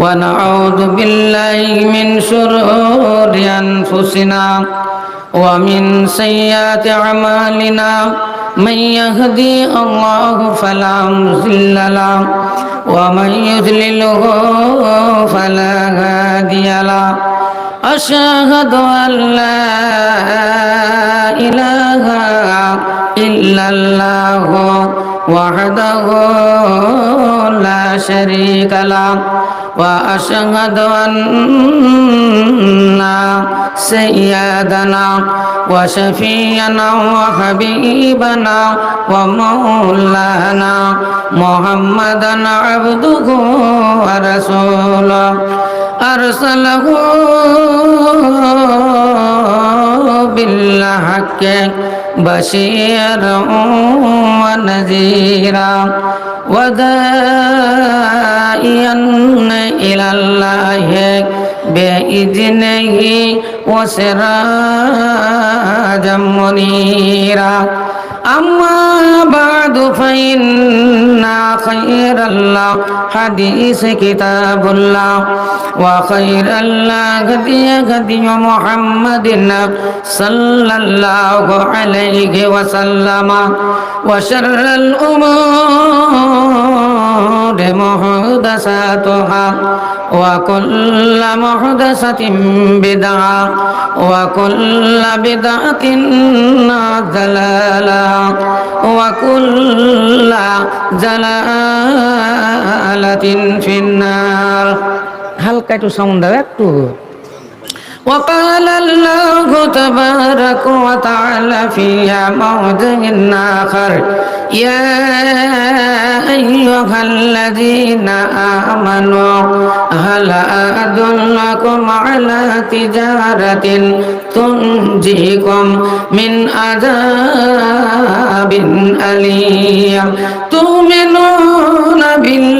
ونعوذ بالله من شرور أنفسنا ومن سيئات أعمالنا. من يهدي الله فلا مضل له ومن يضلله فلا هادي له. أشهد أن لا إله إلا الله وحده لا شريك له. وأشهد أن سيدنا وشفينا وحبيبنا ومولانا محمدا عبده ورسوله أرسله بالحق بشيرا ونذيرا ودائيا إلى الله بإذنه وسراجا منيرا أما بعد فإن خير الله حديث كتاب الله وخير الله هدي هدي محمد صلى الله عليه وسلم وشر الأمور محدثاتها وكل محدثة بدعة وكل بدعة زلالة وكل زلالة في النار هل كنت سمون دواء وقال الله تبارك وتعالى في موضع آخر يا أيها الذين آمنوا هل أدلكم على تجارة تنجيكم من عذاب أليم؟ تؤمنون بالله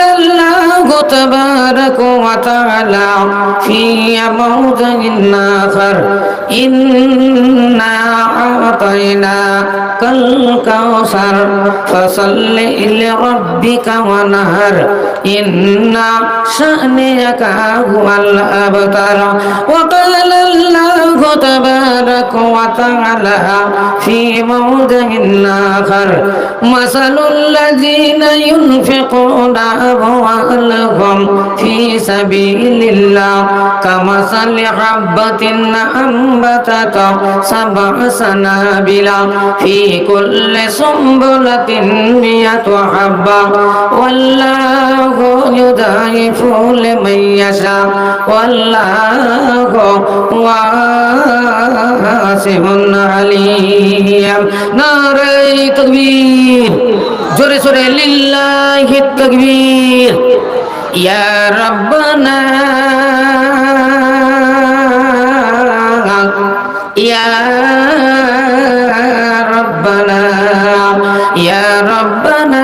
تبارك وتعالى في موضع آخر إنا أعطيناك الكوثر فصل لربك ونهر إن شأنك هو الأبتر وقال الله تبارك وتعالى في موضع آخر مثل الذين ينفقون أموالهم في سبيل الله كمثل حبة أنبتت سبع سنابل في كل سنبلة مئة حبة والله يضاعف لمن يشاء والله واسع عليم ناري تكبير জোরে সোরে লিল্লাহি তাকবীর ইয়া রাব্বানা ইয়া রাব্বানা ইয়া রাব্বানা,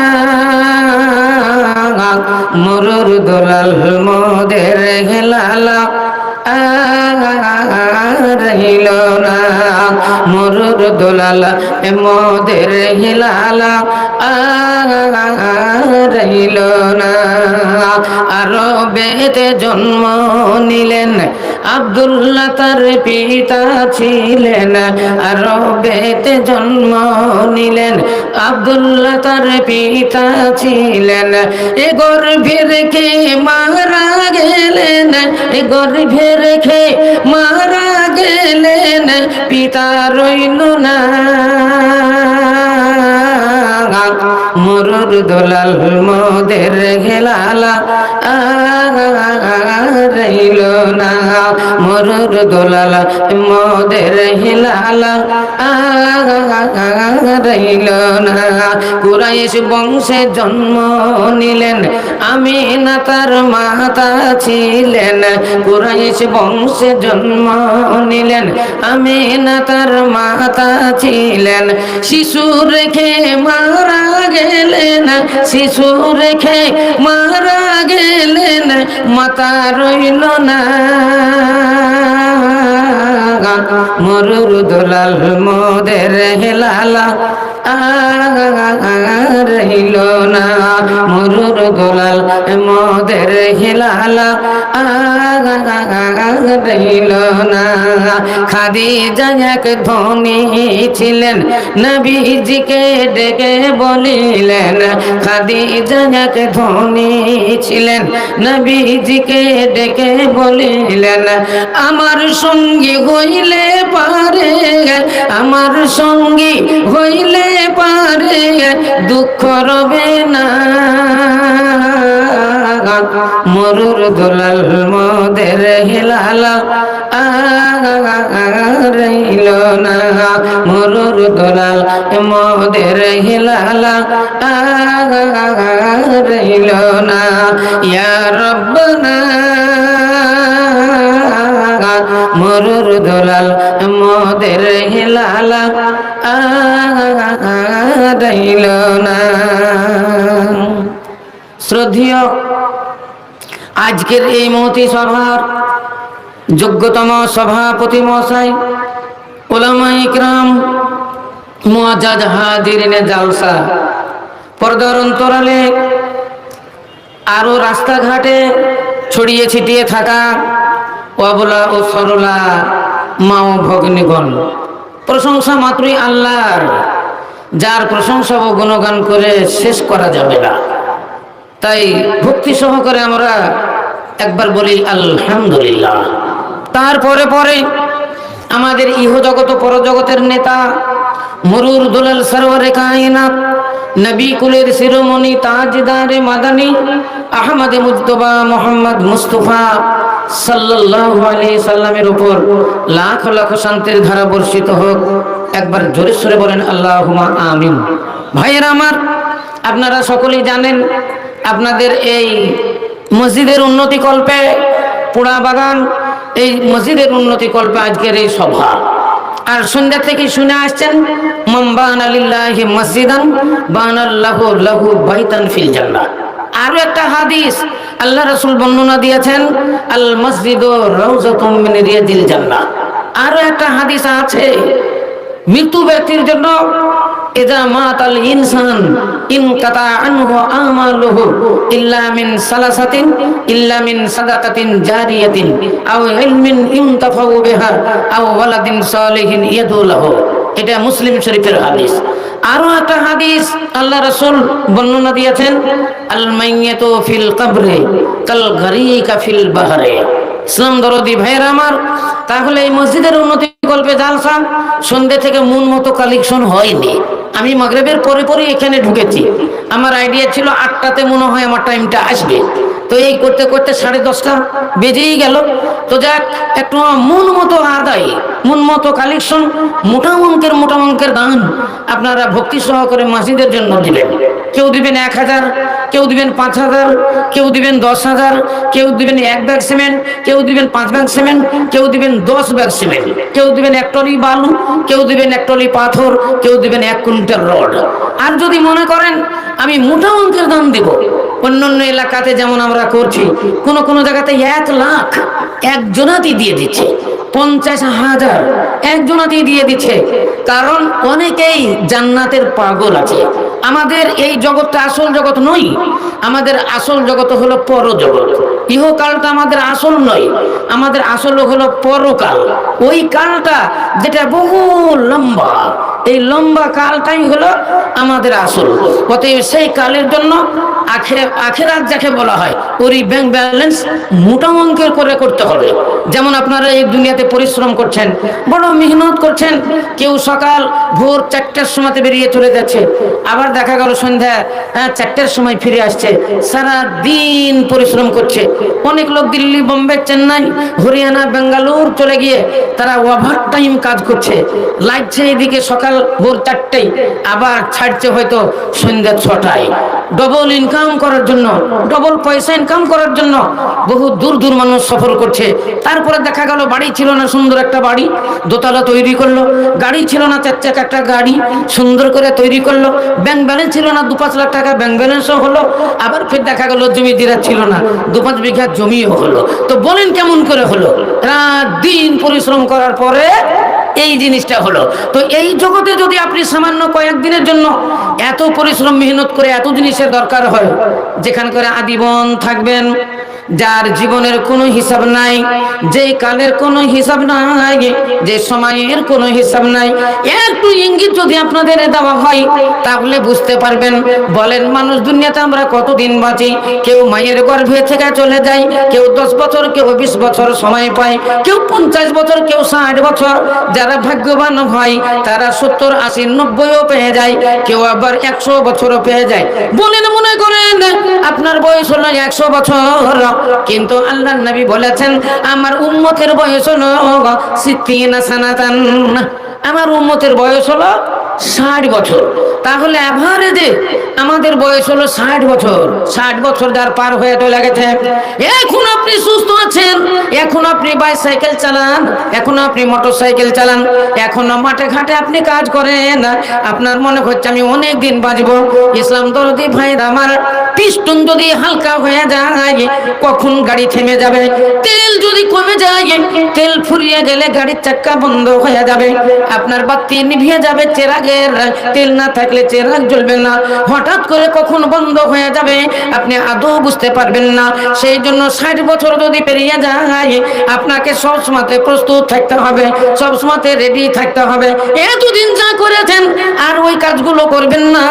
মুরুর দুলাল মোদের হেলালা রহিল না। মরুর দোলাল মোদের হিলালা রহিল না। আরও বেতে জন্ম নিলেন। আব্দুল্লাহ তার পিতা ছিলেন। আরও বেতে জন্ম নিলেন। আব্দুল্লাহ তার পিতা ছিলেন। এ গর্ভে রেখে মারা গেলেন? এ গর্ভে রেখে মারা গেলেন? পিতা রইল না মরুর দোলাল মোদের হেলালা রইল না মরুর দোলাল মোদের হেলালা রইল না কুরাইশ বংশে জন্ম নিলেন আমি না তার মাতা ছিলেন কুরাইশ বংশে জন্ম নিলেন আমি না তার মাতা ছিলেন শিশু রেখে মারা গেলেন শিশু রেখে মারা গেলেন মাতা রইল না। মরুর দোলাল মোদের হেলালা। রহিল না মরুর দোলাল মোদের হেলালা রহিল না খাদি এক ধনী ছিলেন, নবীজিকে ডেকে বলিলেন খাদি এক ধনী ছিলেন, নবীজিকে ডেকে বলিলেন, আমার সঙ্গী হইলে পারে, আমার সঙ্গী হইলে পারে দুঃখ রবে না। মরুর দোলাল মদের হেলালা রইল না। মরুর দোলাল মদের হেলালা রইল না। ইয়া রব্বানা, মরুর দোলাল মদের হেলালা রইল না শ্রদ্ধীয়, আজকের এই মহতি সভার যোগ্যতম সভাপতি মহাশয় ওলামা ইকরাম মুআজ্জাজ হাজিরিনে জালসা। পর্দার অন্তরালে আরও রাস্তাঘাটে ছড়িয়ে ছিটিয়ে থাকা অবলা ও সরলা মা ও ভগ্নীগণ। প্রশংসা মাত্রই আল্লাহর, যার প্রশংসা ও গুণগান করে শেষ করা যাবে না। তাই ভক্তি সহকারে আমরা একবার বলি, আলহামদুলিল্লাহ। তারপরে পরে আমাদের ইহজগত পরজগতের নেতা মরুর দুলাল সরোয়ারে কায়নাত নবী কুলের শিরোমণি তাজদারে মাদানী আহমদ মুজতবা মোহাম্মদ মুস্তফা সাল্লাল্লাহু আলাইহি সাল্লামের উপর লাখ লাখ শান্তির ধারা বর্ষিত হোক। একবার জোরে সরে বলেন আল্লাহুমা আমিন। ভাইয়েরা আমার, আপনারা সকলেই জানেন, আপনাদের এই মসজিদের উন্নতি কল্পে, পোড়া বাগান, এই মসজিদের উন্নতি কল্পে আজকের এই সভা। আর সন্ধ্যা থেকে শুনে আসছেন মম্বান মসজিদান বানাল্লাহু লাহু বাইতান ফিল জান্নাহ আরও একটা হাদিস, আল্লাহ রাসূল বর্ণনা দিয়েছেন, আল মসজিদু রাউজাতুম মিন রিয়াদিল জান্নাহ আরও একটা হাদিস আছে, মৃত্যু ব্যক্তির জন্য ইজা মাতাল ইনসান ইন কাতা আনহু আমালুহু ইল্লা মিন সালাসাতিন ইল্লা মিন সাদাকাতিন জারিয়াতিন আও ইলমিন ইনতাফাউ বিহা আও ওয়ালাদিন সালিহিন ইয়াদু লাহু। এটা মুসলিম শরীফের হাদিস। আরও একটা হাদিস আল্লাহ রাসূল বর্ণনা দিয়েছেন আল মাইয়াতু ফিল কবরে কাল গরিকা ফিল বাহরে। ইসলাম দরদি ভাইয়ের আমার, তাহলে এই মসজিদের উন্নতি গল্পে জালসা সন্ধ্যে থেকে মন মতো কালেকশন হয়নি। আমি মাগরেবের পরে পরে এখানে ঢুকেছি। আমার আইডিয়া ছিল আটটাতে মনে হয় আমার টাইমটা আসবে। তো এই করতে করতে সাড়ে দশটা বেজেই গেল। তো যাক, একটু মন মতো আদায়, মন মতো কালেকশন মোটা অঙ্কের মোটা অঙ্কের দান আপনারা ভক্তি সহকারে মাসিদের জন্য দিবেন কেউ দিবেন এক হাজার, কেউ দিবেন পাঁচ হাজার, কেউ দিবেন দশ হাজার, কেউ দিবেন এক ব্যাগ সিমেন্ট, কেউ দিবেন পাঁচ ব্যাগ সিমেন্ট, কেউ দিবেন দশ ব্যাগ সিমেন্ট, কেউ দিবেন এক টলি বালু, কেউ দিবেন এক টলি পাথর, কেউ দিবেন এক কুইন্টাল রড। আর যদি মনে করেন, আমি মোটা অঙ্কের দাম দেব অন্যান্য এলাকাতে যেমন আমরা করছি, কোন কোন জায়গাতে এক লাখ একজনাতেই দিয়ে দিচ্ছে, পঞ্চাশ হাজার একজনাতেই দিয়ে দিচ্ছে। কারণ অনেকেই জান্নাতের পাগল আছে। আমাদের এই জগৎটা আসল জগৎ নই আমাদের আসল জগৎ হলো পরজগৎ। ইহকালটা আমাদের আসল নয়, আমাদের আসল হলো পরকাল। ওই কালটা যেটা বহু লম্বা, এই লম্বা কালটাই হলো আমাদের আসল। অতএব সেই কালের জন্য আখে আখেরাত যাকে বলা হয়, ওরই ব্যাংক ব্যালেন্স মোটা অঙ্কের করে করতে হবে। যেমন আপনারা এই দুনিয়াতে পরিশ্রম করছেন, বড় মেহনত করছেন, কেউ সকাল ভোর চারটার সময়তে বেরিয়ে চলে যাচ্ছে, আবার দেখা গেল সন্ধ্যা হ্যাঁ চারটার সময় ফিরে আসছে সারা দিন পরিশ্রম করছে। অনেক লোক দিল্লি, বোম্বে, চেন্নাই, হরিয়ানা, বেঙ্গালুর চলে গিয়ে তারা ওভার টাইম কাজ করছে। লাগছে এদিকে সকাল ভোর চারটেই, আবার ছাড়ছে হয়তো সন্ধ্যা ছটায়। ডবল ইনকাম করার জন্য ডবল পয়সা ইনকাম করার জন্য বহু দূর দূর মানুষ সফর করছে। তারপরে দেখা গেল বাড়ি ছিল না সুন্দর একটা বাড়ি, দোতলা তৈরি করল। গাড়ি ছিল না চার চাকা একটা গাড়ি, সুন্দর করে তৈরি করল। ব্যাংক ব্যালেন্স ছিল না দু পাঁচ লাখ টাকা ব্যাংক ব্যালেন্সও হলো। আবার ফের দেখা গেল জমি দিরা ছিল না। দু পাঁচ বিঘা জমিও হলো। তো বলেন কেমন করে হলো? রাত দিন পরিশ্রম করার পরে এই জিনিসটা হলো। তো এই জগতে যদি আপনি সামান্য কয়েকদিনের জন্য এত পরিশ্রম, মেহনত করে এত জিনিসের দরকার হয়, যেখান করে আদিবন থাকবেন যার জীবনের কোনো হিসাব নাই যে কালের কোনো হিসাব নাই, যে সময়ের কোনো হিসাব নাই, একটু ইঙ্গিত যদি আপনাদের দেওয়া হয়, তাহলে বুঝতে পারবেন। বলেন, মানুষ দুনিয়াতে আমরা কতদিন বাঁচি? কেউ মায়ের গর্ভে থেকে চলে যায়, কেউ দশ বছর, কেউ বিশ বছর সময় পায়, কেউ পঞ্চাশ বছর, কেউ ষাট বছর। যারা ভাগ্যবান হয়, তারা সত্তর, আশি, নব্বইও পেয়ে যায়, কেউ আবার একশো বছরও পেয়ে যায়। বলেন, মনে করেন, আপনার বয়স হলো একশো বছর। কিন্তু আল্লাহ নবী বলেছেন আমার উম্মতের বয়স হলো সিদ্দিনা সানাতান আমার উম্মতের বয়স হলো ষাট বছর। তাহলে অ্যাভারেজে আমাদের বয়স হলো ষাট বছর। ষাট বছর যার পার হয়ে চলে গেছে। এখন আপনি সুস্থ আছেন। এখন আপনি বাইসাইকেল চালান। এখন আপনি মোটর সাইকেল চালান। এখনও মাঠে ঘাটে আপনি কাজ করেন। আপনার মনে হচ্ছে আমি অনেক দিন বাঁচবো। ইসলাম দরদি ভাই আমার পিস্টন যদি হালকা হয়ে যায়, কখন গাড়ি থেমে যাবে? তেল যদি কমে যায়, তেল ফুরিয়ে গেলে গাড়ির চাক্কা বন্ধ হয়ে যাবে। আপনার বাতি নিভিয়ে যাবে চেরাগের তেল না থাকলে চেরাগ জ্বলবে না। হঠাৎ করে কখন বন্ধ হয়ে যাবে, আপনি আদৌ বুঝতে পারবেন না। সেই জন্য ষাট বছর যদি পেরিয়ে যায়, আপনাকে সব সময়তে প্রস্তুত থাকতে হবে, সব সময়তে রেডি থাকতে হবে। এতদিন যা করেছেন, আর ওই কাজগুলো করবেন না।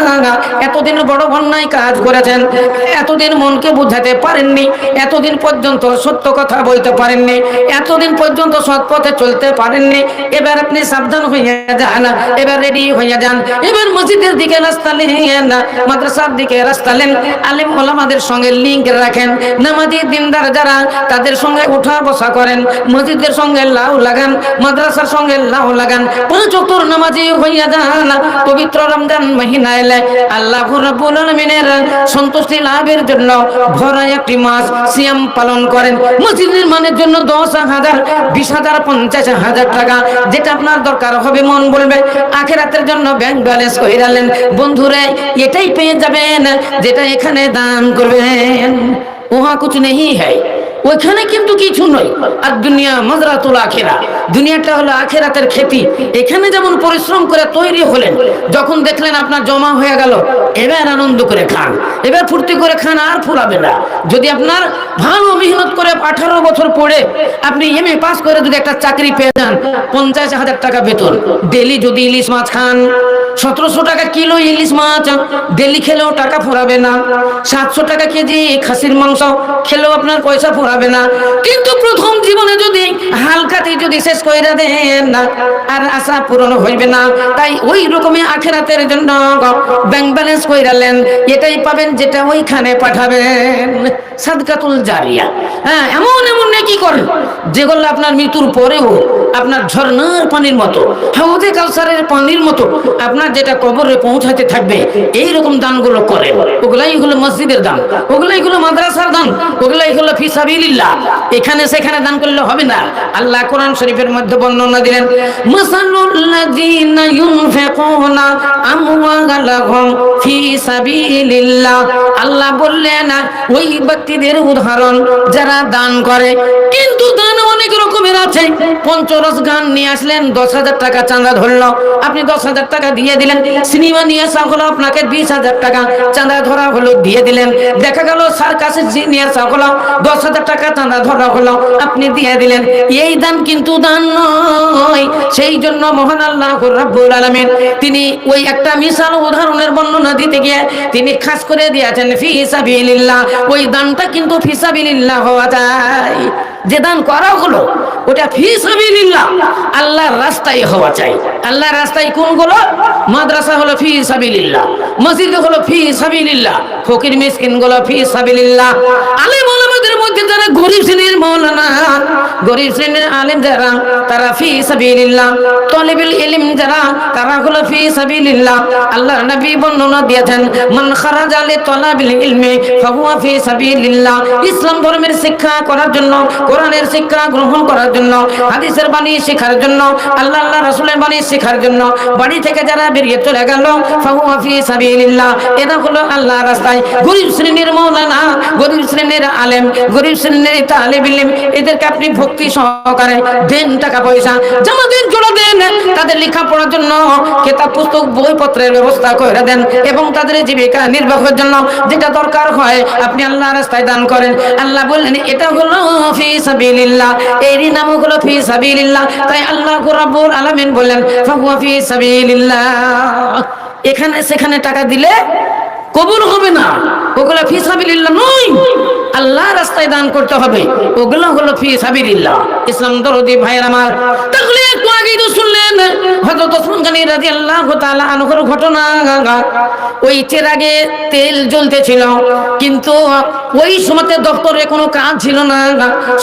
এতদিন বড় অন্যায় কাজ করেছেন, এতদিন মনকে বুঝাতে পারেননি, এতদিন পর্যন্ত সত্য কথা বলতে পারেননি, এতদিন পর্যন্ত সৎ পথে চলতে পারেননি। এবার আপনি সাবধান হইয়া যান, এবার রেডি হইয়া যান। এবার মসজিদের দিকে রাস্তা নেন মাদ্রাসার দিকে রাস্তা নেন। আলিম ওলামাদের সঙ্গে লিঙ্ক রাখেন। নামাজি দিনদার যারা, তাদের সঙ্গে উঠা বসা করেন। মসজিদের সঙ্গে লাউ লাগান, মাদ্রাসার সঙ্গে লাউ লাগান। পাঁচ অক্টর নামাজি হইয়া যান। পবিত্র রমজান মহিনা এলে আল্লাহ আলামিনের সন্তুষ্টি লাভের জন্য ভরা একটি মাস সিয়াম পালন করেন। মসজিদ নির্মাণের জন্য দশ হাজার, বিশ হাজার, পঞ্চাশ হাজার টাকা, যেটা আপনার দরকার হবে, মন বলবে। আখেরাতের জন্য ব্যাংক ব্যালেন্স কইরালেন বন্ধুরে, এটাই পেয়ে যাবেন, যেটা এখানে দান করবেন। ওহা কিছু নেই হ্যায় ওইখানে কিন্তু কিছু নয়। আর দুনিয়া মজরাতুল আখেরা। দুনিয়াটা হলো আখেরাতের খেতি। এখানে যেমন পরিশ্রম করে তৈরি হলেন, যখন দেখলেন আপনার জমা হয়ে গেল, এবার আনন্দ করে খান। এবার ফুর্তি করে খান, আর ফুরাবে না। যদি আপনার ভালো মেহনত করে আঠারো বছর পড়ে, আপনি এম এ পাস করে যদি একটা চাকরি পেয়ে যান, পঞ্চাশ হাজার টাকা বেতন। ডেলি যদি ইলিশ মাছ খান, সতেরোশো টাকা কিলো ইলিশ মাছ, ডেলি খেলেও টাকা ফোরাবে না। সাতশো টাকা কেজি খাসির মাংস, খেলেও আপনার পয়সা ফুরাবে না। কিন্তু প্রথম জীবনে যদি হালকাতে যদি শেষ করে দেন না, আর আশা পূরণ হইবে না। তাই ওই রকমই আখেরাতের জন্য ব্যাংক ব্যালেন্স করে রাখলেন এটাই পাবেন যেটা ওইখানে পাঠাবেন। সাদকাতুল জারিয়া। হ্যাঁ এমন এমন নাকি করেন, যেগুলো আপনার মৃত্যুর পরেও আপনার ঝর্ণার পানির মতো হাউদে কালসারের পানির মতো আপনার যেটা কবরে পৌঁছাতে থাকবে এই রকম দানগুলো করে ওগুলাই হলো মসজিদের দান, ওগুলাই হলো মাদ্রাসার দান, ওগুলাই হলো ফিসাবিলিল্লাহ এখানে সেখানে দান করলে হবে না। আল্লাহ কোরআন শরীফের মধ্যে বর্ণনা দিলেন, মাসালুল্লাযীনা ইউনফিকুনা আমওয়ালাহুম আল্লাহ বললেন, ওই ব্যক্তিদের উদাহরণ, যারা দান করে, কিন্তু দান অনেক রকমের আছে। পঞ্চরস গান নিয়ে আসলেন, দশ হাজার টাকা চাঁদা ধরলো। আপনি দশ হাজার টাকা দিয়ে দিলেন, সিনেমা নিয়ে আসা হলো আপনাকে বিশ হাজার টাকা, চাঁদা ধরা হলো, দিয়ে দিলেন। দেখা গেল সার কাছে নিয়ে আসা হলো, দশ হাজার টাকা চাঁদা ধরা হলো, আপনি দিয়ে দিলেন। এই দান কিন্তু দান নয়। সেই জন্য মহান আল্লাহ রাব্বুল আলামিন তিনি ওই একটা মিশাল উদাহরণের বর্ণনা দিতে গিয়ে তিনি খাস করে দিয়েছেন, ফি সাবিলিল্লাহ। ওই দানটা কিন্তু ফি সাবিলিল্লাহ হওয়া যায়। যে দান করা হলো ওটা ফি সাবিলিল্লাহ। আল্লাহর রাস্তায় হওয়া চাই। আল্লাহর রাস্তায় কোনগুলো মাদ্রাসা হলো ফি সাবিলিল্লাহ। মসজিদ হলো ফি সাবিলিল্লাহ। ফকির মিসকিনগুলো ফি সাবিলিল্লাহ। আলিম ওলামাদের মধ্যে যারা গরিব শ্রেণির মৌলানা, গরিব শ্রেণির আলেম যারা, তারা ফি সাবিলিল্লাহ। তলিবুল ইলম যারা, তারা হলো ফি সাবিলিল্লাহ। আল্লাহর নবী বর্ণনা দিয়েছেন, মান খারাজা লি তলাবিল ইলমি, ফাহুয়া ফি সাবিলিল্লাহ। ইসলাম ধর্মের শিক্ষা করার জন্য, কোরআনের শিক্ষা গ্রহণ করার জন্য, হাদিসের বাণী শেখার জন্য, আল্লাহ আল্লাহ রাসূলের বাণী শেখার জন্য বাড়ি থেকে যারা বেরিয়ে চলে গেল সাবিলিল্লাহ এটা হলো আল্লাহ রাস্তায়। গরিব শ্রেণির মৌলানা, গরিব শ্রেণির আলেম, গরিব শ্রেণির তালিব ইলম, এদেরকে আপনি ভক্তি সহকারে দেন টাকা পয়সা, জামাতের জোড়া দেন, তাদের লেখাপড়ার জন্য কিতাব, পুস্তক, বইপত্রের ব্যবস্থা করে দেন এবং তাদের জীবিকা নির্বাহের জন্য যেটা দরকার হয় আপনি আল্লাহ রাস্তায় দান করেন। আল্লাহ বললেন, এটা হলো ফি সাবিলিল্লাহ, এরই নাম ফি সাবিলিল্লাহ। তাই আল্লাহ রাব্বুল আলামিন বললেন, ফাহুয়া ফি সাবিলিল্লাহ। এখানে, সেখানে টাকা দিলে কবুল হবে না। ওগুলো ফি সাবিলিল্লাহ নয়। আল্লাহ রাস্তায় দান করতে হবে। ওগুলো হলো ফি সাবিলিল্লাহ। ইসলাম দরদি ভাইয়ের আমার তাহলে একটু আগেই তো শুনলেন হযরত ওসমান গনি রাদিয়াল্লাহু তাআলা আনহুর ঘটনা। ওই চেরাগে তেল জ্বলতেছিল, কিন্তু ওই সময়তে দপ্তরে কোনো কাজ ছিল না,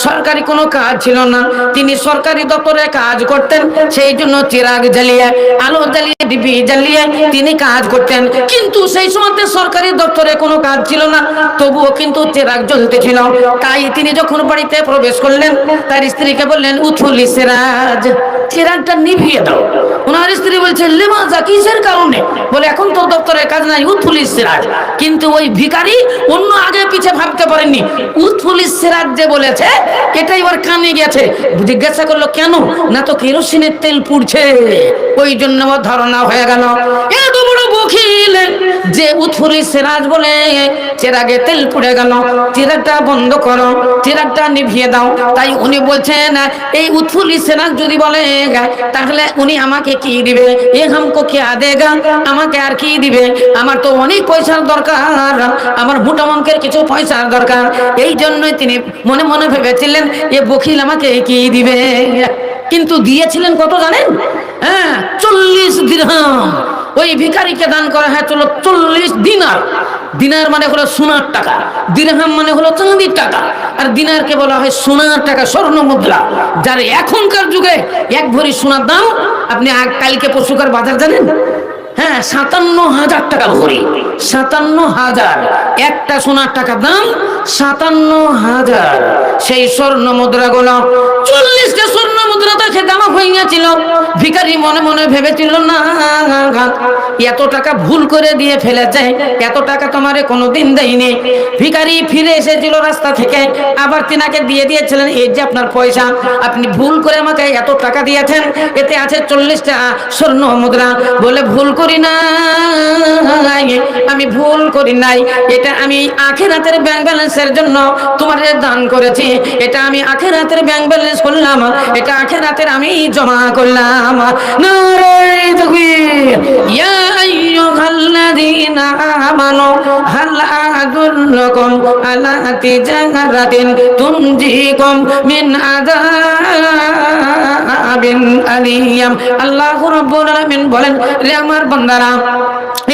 সরকারি কোনো কাজ ছিল না। তিনি সরকারি দপ্তরে কাজ করতেন, সেই জন্য চিরাগ জ্বালিয়ে, আলো জ্বালিয়ে ডিবি জ্বালিয়ে তিনি কাজ করতেন। কিন্তু সেই সময়তে সরকারি দপ্তরে কোনো কাজ ছিল না, তবুও কিন্তু চিরাগ জ্বলতেছিল। তাই তিনি যখন বাড়িতে প্রবেশ করলেন, তার স্ত্রীকে বললেন উথুলি সিরাজ। চিরাগটা নিভিয়ে দাও। ওনার স্ত্রী বলছে লেমাজা কিসের কারণে? বলে, এখন দপ্তরের কাজ নাই উৎফুলিস সিরাজ। কিন্তু ওই ভিখারি অন্য আগে পিছে ভাবতে পারেননি। উৎফুলিস সিরাজ যে বলেছে, এটাই ওর কানে গেছে। জিজ্ঞাসা করল, কেন? না তো কেরোসিনের তেল পুড়ছে। ওই জন্য ধারণা হয়ে গেল। বড় যে উৎফুলিস সিরাজ বলে, চেরাগে তেল পুড়ে গেল, চিরাগটা বন্ধ করো, চিরাগটা নিভিয়ে দাও। তাই উনি বলছেন, এই উৎফুলিস সিরাজ যদি বলে, তাহলে উনি আমাকে কি দিবে? এ হামকো কে দেগা? আমাকে আর কি দিবে? আমার তো অনেক পয়সার দরকার, আমার মোটা অঙ্কের কিছু পয়সার দরকার। এই জন্যই তিনি মনে মনে ভেবেছিলেন, এ বকিল আমাকে কি দিবে? কিন্তু দিয়েছিলেন কত জানেন? হ্যাঁ চল্লিশ দিরহাম। ওই ভিখারিকে দান করা হয় চলো চল্লিশ দিনার। দিনার মানে হলো সোনার টাকা, দিরহাম মানে হলো চাঁদির টাকা, আর দিনারকে বলা হয় সোনার টাকা, স্বর্ণ মুদ্রা, যার এখনকার যুগে এক ভরি সোনার দাম, আপনি কালকে পশুকার বাজার জানেন? হ্যাঁ সাতান্ন হাজার টাকা ভরি। সাতান্ন হাজার। একটা সোনার টাকা দাম সাতান্ন হাজার। সেই স্বর্ণ মুদ্রা গুলো চল্লিশটা স্বর্ণ মুদ্রা তাকে দামা গেছিল ভিখারি মনে মনে ভেবেছিল না, এত টাকা ভুল করে দিয়ে ফেলেছে। এত টাকা তোমারে কোনোদিন দেয়নি। ভিখারি ফিরে এসেছিল রাস্তা থেকে। আবার তিনাকে দিয়ে দিয়েছিলেন, এই যে আপনার পয়সা, আপনি ভুল করে আমাকে এত টাকা দিয়েছেন। এতে আছে চল্লিশটা স্বর্ণ মুদ্রা। বলে, ভুল করি না আমি ভুল করি নাই। এটা আমি আখেরাতের ব্যাংক ব্যালেন্সের জন্য তোমার দান করেছি। এটা আমি আখেরাতের ব্যাংক ব্যালেন্স করলাম, এটা আখেরাতের আমি জমা করলাম। ইয়া আইয়ুহাল্লাযীনা আমানু মিন আযাবিন আলিয়াম। আল্লাহ রাব্বুল আলামিন বলেন, রে আমার বান্দারা,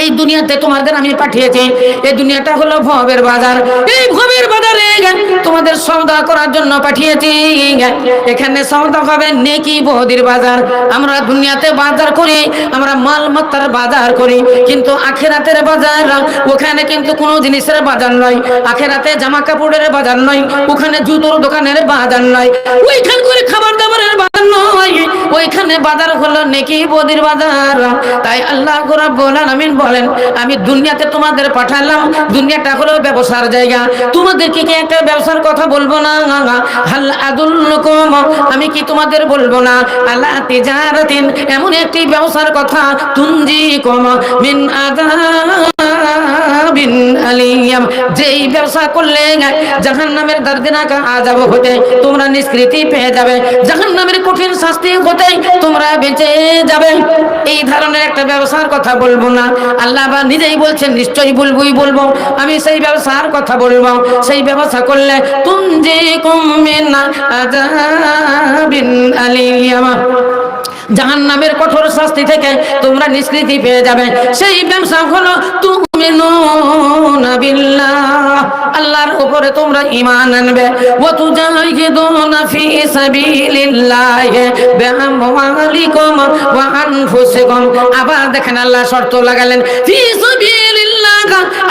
এই দুনিয়াতে তোমাদের আমি পাঠিয়েছি। এই দুনিয়াটা হলো ভবের বাজার। এই ভবের বাজারে তোমাদের সওদা করার জন্য পাঠিয়েছি। এখানে সওদা হবে নেকি বহদির বাজার। আমরা দুনিয়াতে বাজার করি, আমরা মালমত্তার বাজার করি। কিন্তু আখেরাতের বাজার, ওখানে কিন্তু কোনো জিনিসের বাজার নয় আখেরাতে জামা কাপড়ের বাজার নয় ওখানে জুতোর দোকানের বাজার নয় ওইখান করে খাবার দাবারের ওইখানে বাজার হলো নেকি বদির বাজার। তাই আল্লাহ আলামিন বলেন, আমি দুনিয়াতে তোমাদের পাঠালাম, দুনিয়াটা হলো ব্যবসার জায়গা। তোমাদেরকে কি একটা ব্যবসার কথা বলব না? হাল আদুল্লুকুম, আমি কি তোমাদের বলব না? আল্লাহ তিজারাতিন, এমন একটি ব্যবসার কথা তুনজি কম আযাবিন আলিয়াম যেই ব্যবসা করলে জাহান জাহান্নামের দর্দিনাকা আযাব হতে তোমরা নিষ্কৃতি পেয়ে যাবে। জাহান্নামের কঠিন শাস্তি হতে তোমরা বেঁচে যাবে। এই ধরনের একটা ব্যবসার কথা বলব না। আল্লাহ বা নিজেই বলছেন, নিশ্চয়ই বলবোই বলব। আমি সেই ব্যবসার কথা বলব। সেই ব্যবসা করলে তুঞ্জি কুমিন আযাবিন আলিয়াম। জাহান নামের কঠোর শাস্তি থেকে তোমরা নিষ্কৃতি পেয়ে যাবে। সেই ব্যবসা হলো তুমি আল্লাহর উপরে তোমরা ইমান আনবে। ও ওয়া তুজাহিদুনা ফি সাবিলিল্লাহ বিআমওয়ালিকুম ওয়া আনফুসিকুম। আবার দেখেন আল্লাহ শর্ত লাগালেন, ফি সাবিলিল্লাহ।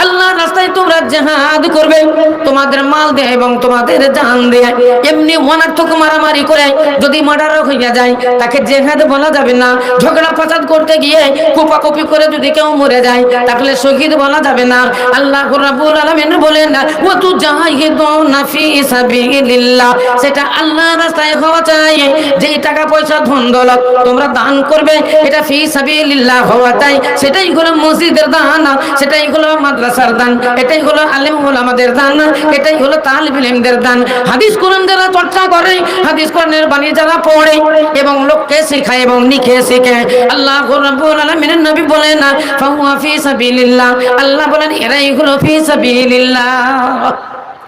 আল্লাহর রাস্তায় তোমরা জিহাদ করবে। তোমাদের মাল দিয়ে এবং তোমাদের জান দিয়ে। এমনি অনার্থক মারামারি করে যদি মার্ডার হইয়া যায়, তাকে জেহাদ বলা যাবে না। ঝগড়া ফাসাদ করতে গিয়ে কোপাকুপি করে যদি কেউ মরে যায়, তাহলে শহীদ বলা যাবে না। আল্লাহ রাব্বুল আলামিন বলেন ও তু জাহিদুনা ফি সাবিলিল্লাহ। সেটা আল্লাহর রাস্তায় হওয়া চাই। যেই টাকা পয়সা, ধন দৌলত তোমরা দান করবে, এটা ফি সাবিলিল্লাহ হওয়া চাই। সেটাই হলো মসজিদের দান। সেটাই হলো মাদ্রাসার দান, এটাই হলো আলেম আমাদের দান, এটাই হলো তালিব দান। হাদিস কোরআন যারা চর্চা করে, হাদিস কোরআনের বাণী যারা পড়ে এবং লোককে শেখায় এবং লিখে শেখে আল্লাহ রাব্বুল আলামিনের নবী বলেন ফাহুয়া ফি সাবিলিল্লাহ। আল্লাহ বলেন, এরাই হলো ফি সাবিলিল্লাহ।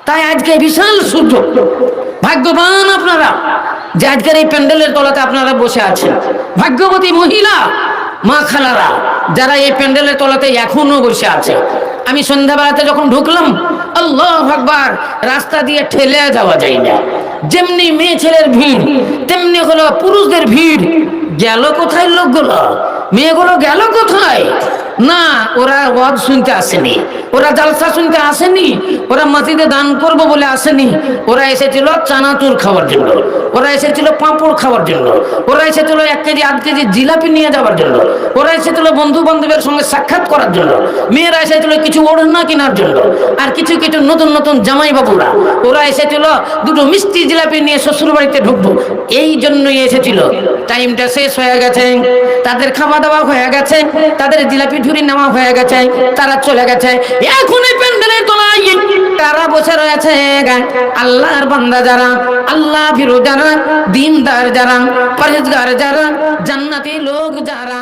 তাই আজকে বিশাল সুযোগ। ভাগ্যবান আপনারা, যে আজকের এই প্যান্ডেলের তলাতে আপনারা বসে আছেন। ভাগ্যবতী মহিলা, মা খালারা যারা এই প্যান্ডেলের তলাতে এখনও বসে আছে। আমি সন্ধ্যাবেলাতে যখন ঢুকলাম, আল্লাহ আকবার, রাস্তা দিয়ে ঠেলে যাওয়া যায় না। যেমনি মেয়ে ছেলের ভিড়, তেমনি হলো পুরুষদের ভিড়। গেল কোথায় লোকগুলো? মেয়েগুলো গেল কোথায়? না, ওরা ওয়াজ শুনতে আসেনি। ওরা জালসা শুনতে আসেনি, ওরা মসজিদে দান করব বলে আসেনি। ওরা এসেছিল চানাচুর খাওয়ার জন্য। ওরা এসেছিল পাঁপড় খাওয়ার জন্য। ওরা এসেছিল এক কেজি, আধ কেজি জিলাপি নিয়ে যাওয়ার জন্য। ওরা এসেছিল বন্ধু বান্ধবের সঙ্গে সাক্ষাৎ করার জন্য। মেয়েরা এসেছিল কিছু ওড়না কেনার জন্য। আর কিছু কিছু নতুন নতুন জামাই বাবুরা ওরা এসেছিল দুটো মিষ্টি জিলাপি নিয়ে শ্বশুর বাড়িতে ঢুকবো। এই জন্যই এসেছিল। টাইমটা শেষ হয়ে গেছে। তাদের খাওয়া দাওয়া হয়ে গেছে। তাদের জিলাপি ঝুরি নেওয়া হয়ে গেছে, তারা চলে গেছে। এখন এই প্যান্ডেলের তলায় তারা বসে রয়েছে আল্লাহর বান্দা যারা, আল্লাহ ফিরু যারা, দিনদার যারা পরেজগার যারা, জান্নাতি লোক যারা